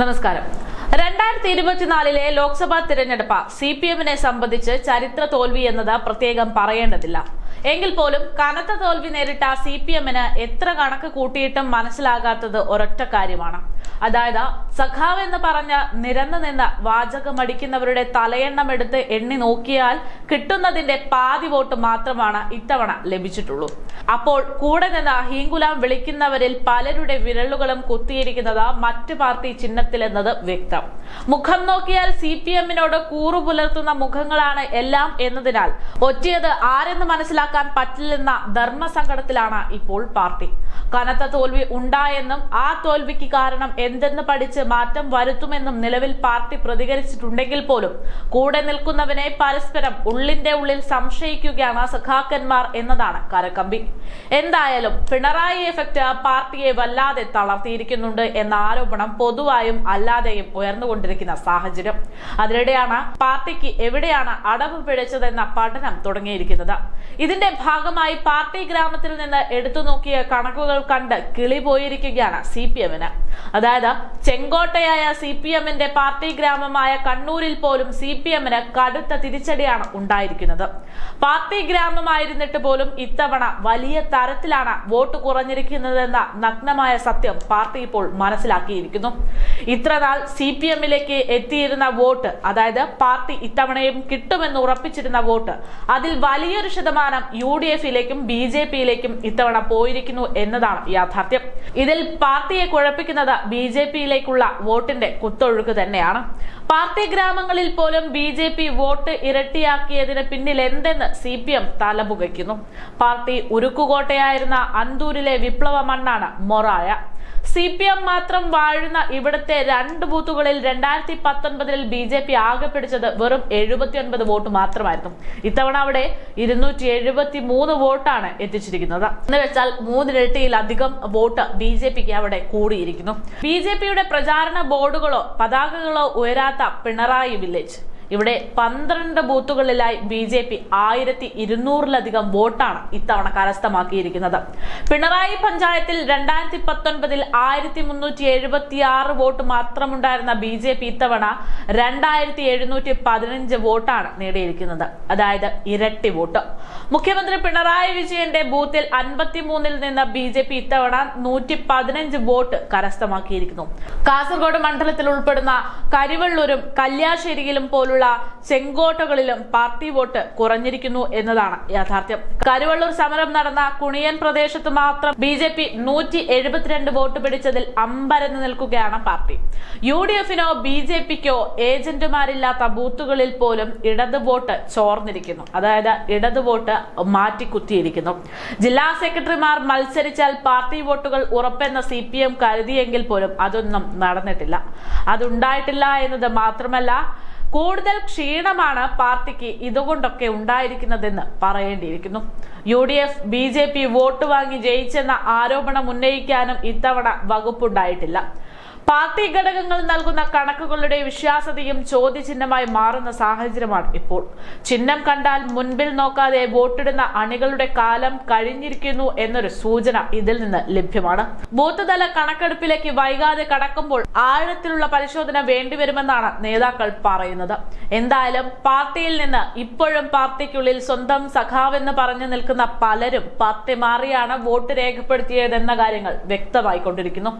നമസ്കാരം. രണ്ടായിരത്തി ഇരുപത്തിനാലിലെ ലോക്സഭാ തിരഞ്ഞെടുപ്പ് സി പി എമ്മിനെ സംബന്ധിച്ച് ചരിത്ര തോൽവി എന്നത് പ്രത്യേകം പറയേണ്ടതില്ല. എങ്കിൽ പോലും കനത്ത തോൽവി നേരിട്ട സി പി എമ്മിന് എത്ര കണക്ക് കൂട്ടിയിട്ടും മനസ്സിലാകാത്തത് ഒരൊറ്റ കാര്യമാണ്. അതായത് സഖാവ് എന്ന് പറഞ്ഞ നിരന്നു നിന്ന് വാചകമടിക്കുന്നവരുടെ തലയെണ്ണം എടുത്ത് എണ്ണി നോക്കിയാൽ കിട്ടുന്നതിന്റെ പാതി വോട്ട് മാത്രമാണ് ഇത്തവണ ലഭിച്ചിട്ടുള്ളൂ. അപ്പോൾ കൂടെ നിന്ന് ഹീങ്കുലാം വിളിക്കുന്നവരിൽ പലരുടെ വിരലുകളും കുത്തിയിരിക്കുന്നത് മറ്റു പാർട്ടി ചിഹ്നത്തിലെന്നത് വ്യക്തം. മുഖം നോക്കിയാൽ സി പി എമ്മിനോട് കൂറു പുലർത്തുന്ന മുഖങ്ങളാണ് എല്ലാം എന്നതിനാൽ ഒറ്റയത് ആരെന്ന് മനസ്സിലാക്കാൻ പറ്റില്ലെന്ന ധർമ്മസങ്കടത്തിലാണ് ഇപ്പോൾ പാർട്ടി. കനത്ത തോൽവി ഉണ്ടായെന്നും ആ തോൽവിക്ക് കാരണം എന്തെന്ന് പഠിച്ച് മാറ്റം വരുത്തുമെന്നും നിലവിൽ പാർട്ടി പ്രതികരിച്ചിട്ടുണ്ടെങ്കിൽ പോലും കൂടെ നിൽക്കുന്നവനെ പരസ്പരം ഉള്ളിന്റെ ഉള്ളിൽ സംശയിക്കുകയാണ് സഖാക്കന്മാർ എന്നതാണ് കരക്കമ്പി എന്തായാലും പിണറായി എഫക്റ്റ് പാർട്ടിയെ വല്ലാതെ തളർത്തിയിരിക്കുന്നുണ്ട് എന്ന ആരോപണം പൊതുവായും അല്ലാതെയും ഉയർന്നുകൊണ്ടിരിക്കുന്ന സാഹചര്യം. അതിനിടെയാണ് പാർട്ടിക്ക് എവിടെയാണ് അടവ് പിഴച്ചതെന്ന പഠനം തുടങ്ങിയിരിക്കുന്നത്. ഇതിന്റെ ഭാഗമായി പാർട്ടി ഗ്രാമത്തിൽ നിന്ന് എടുത്തു നോക്കിയ കണക്കുകൾ കണ്ട് കിളി പോയിരിക്കുകയാണ് സി പി എമ്മിന്. അതായത് ചെങ്കോട്ടയായ സി പി എമ്മിന്റെ പാർട്ടി ഗ്രാമമായ കണ്ണൂരിൽ പോലും സി പി എമ്മിന് കടുത്ത തിരിച്ചടിയാണ് ഉണ്ടായിരിക്കുന്നത്. പാർട്ടി ഗ്രാമമായിരുന്നിട്ട് പോലും ഇത്തവണ വലിയ തരത്തിലാണ് വോട്ട് കുറഞ്ഞിരിക്കുന്നതെന്ന നഗ്നമായ സത്യം പാർട്ടി ഇപ്പോൾ മനസ്സിലാക്കിയിരിക്കുന്നു. ഇത്രനാൾ സി പി എമ്മിലേക്ക് എത്തിയിരുന്ന വോട്ട് അതായത് പാർട്ടി ഇത്തവണയും കിട്ടുമെന്ന് ഉറപ്പിച്ചിരുന്ന വോട്ട് അതിൽ വലിയൊരു ശതമാനം യു ഡി എഫിലേക്കും ബി ജെ പിയിലേക്കും ഇത്തവണ പോയിരിക്കുന്നു എന്നതാണ് യാഥാർത്ഥ്യം. ഇതിൽ പാർട്ടിയെ കുഴപ്പിക്കുന്നത് ബി ജെ പിയിലേക്കുള്ള വോട്ടിന്റെ കുത്തൊഴുക്ക് തന്നെയാണ്. പാർട്ടി ഗ്രാമങ്ങളിൽ പോലും ബി ജെ പി വോട്ട് ഇരട്ടിയാക്കിയതിന് പിന്നിൽ എന്തെന്ന് സി പി എം തലപുകയ്ക്കുന്നു. പാർട്ടി ഉരുക്കുകോട്ടയായിരുന്ന അന്തൂരിലെ വിപ്ലവ മണ്ണാണ് മൊറായ. സി പി എം മാത്രം വാഴുന്ന ഇവിടുത്തെ രണ്ട് ബൂത്തുകളിൽ രണ്ടായിരത്തി പത്തൊൻപതിൽ ബി ജെ പി ആകെ പിടിച്ചത് വെറും എഴുപത്തി ഒൻപത് വോട്ട് മാത്രമായിരുന്നു. ഇത്തവണ അവിടെ ഇരുന്നൂറ്റി എഴുപത്തി മൂന്ന് വോട്ടാണ് എത്തിച്ചിരിക്കുന്നത്. എന്ന് വെച്ചാൽ മൂന്നിരട്ടിയിലധികം വോട്ട് ബി ജെ പിക്ക് അവിടെ കൂടിയിരിക്കുന്നു. ബി ജെ പിയുടെ പ്രചാരണ ബോർഡുകളോ പതാകകളോ ഉയരാത്ത പിണറായി വില്ലേജ്. ഇവിടെ പന്ത്രണ്ട് ബൂത്തുകളിലായി ബി ജെ പി ആയിരത്തി ഇരുന്നൂറിലധികം വോട്ടാണ് ഇത്തവണ കരസ്ഥമാക്കിയിരിക്കുന്നത്. പിണറായി പഞ്ചായത്തിൽ രണ്ടായിരത്തി പത്തൊൻപതിൽ ആയിരത്തി മുന്നൂറ്റി എഴുപത്തി ആറ് വോട്ട് മാത്രമുണ്ടായിരുന്ന ബി ജെ പി ഇത്തവണ രണ്ടായിരത്തി എഴുന്നൂറ്റി പതിനഞ്ച് വോട്ടാണ് നേടിയിരിക്കുന്നത്. അതായത് ഇരട്ടി വോട്ട്. മുഖ്യമന്ത്രി പിണറായി വിജയന്റെ ബൂത്തിൽ അൻപത്തിമൂന്നിൽ നിന്ന് ബി ജെ പി ഇത്തവണ നൂറ്റി പതിനഞ്ച് വോട്ട് കരസ്ഥമാക്കിയിരിക്കുന്നു. കാസർഗോഡ് മണ്ഡലത്തിൽ ഉൾപ്പെടുന്ന കരിവള്ളൂരും കല്യാശ്ശേരിയിലും പോലുള്ള ചെങ്കോട്ടകളിലും പാർട്ടി വോട്ട് കുറഞ്ഞിരിക്കുന്നു എന്നതാണ് യാഥാർത്ഥ്യം. കരുവള്ളൂർ സമരം നടന്ന കുണിയൻ പ്രദേശത്ത് മാത്രം ബി ജെ പി നൂറ്റി എഴുപത്തിരണ്ട് വോട്ട് പിടിച്ചതിൽ അമ്പരന്ന് നിൽക്കുകയാണ് പാർട്ടി. യു ഡി എഫിനോ ബി ജെ പിക്കോ ഏജന്റുമാരില്ലാത്ത ബൂത്തുകളിൽ പോലും ഇടത് വോട്ട് ചോർന്നിരിക്കുന്നു. അതായത് ഇടത് വോട്ട് മാറ്റിക്കുത്തിയിരിക്കുന്നു. ജില്ലാ സെക്രട്ടറിമാർ മത്സരിച്ചാൽ പാർട്ടി വോട്ടുകൾ ഉറപ്പെന്ന സി പി എം കരുതിയെങ്കിൽ പോലും അതൊന്നും നടന്നിട്ടില്ല. അതുണ്ടായിട്ടില്ല എന്നത് മാത്രമല്ല കൂടുതൽ ക്ഷീണമാണ് പാർട്ടിക്ക് ഇതുകൊണ്ടൊക്കെ ഉണ്ടായിരിക്കുന്നതെന്ന് പറയേണ്ടിയിരിക്കുന്നു. U D F B J P vote വാങ്ങി ജയിച്ചെന്ന ആരോപണം ഉന്നയിക്കാനും ഇത്തവണ വകുപ്പുണ്ടായിട്ടില്ല. പാർട്ടി ഘടകങ്ങൾ നൽകുന്ന കണക്കുകളുടെ വിശ്വാസ്യതയും ചോദ്യചിഹ്നമായി മാറുന്ന സാഹചര്യമാണ് ഇപ്പോൾ. ചിഹ്നം കണ്ടാൽ മുൻപിൽ നോക്കാതെ വോട്ടിടുന്ന അണികളുടെ കാലം കഴിഞ്ഞിരിക്കുന്നു എന്നൊരു സൂചന ഇതിൽ നിന്ന് ലഭ്യമാണ്. ബൂത്ത് തല കണക്കെടുപ്പിലേക്ക് വൈകാതെ കടക്കുമ്പോൾ ആഴത്തിലുള്ള പരിശോധന വേണ്ടിവരുമെന്നാണ് നേതാക്കൾ പറയുന്നത്. എന്തായാലും പാർട്ടിയിൽ നിന്ന് ഇപ്പോഴും പാർട്ടിക്കുള്ളിൽ സ്വന്തം സഖാവെന്ന് പറഞ്ഞു നിൽക്കുന്ന പലരും പാർട്ടി മാറിയാണ് വോട്ട് രേഖപ്പെടുത്തിയതെന്ന കാര്യങ്ങൾ വ്യക്തമായിക്കൊണ്ടിരിക്കുന്നു.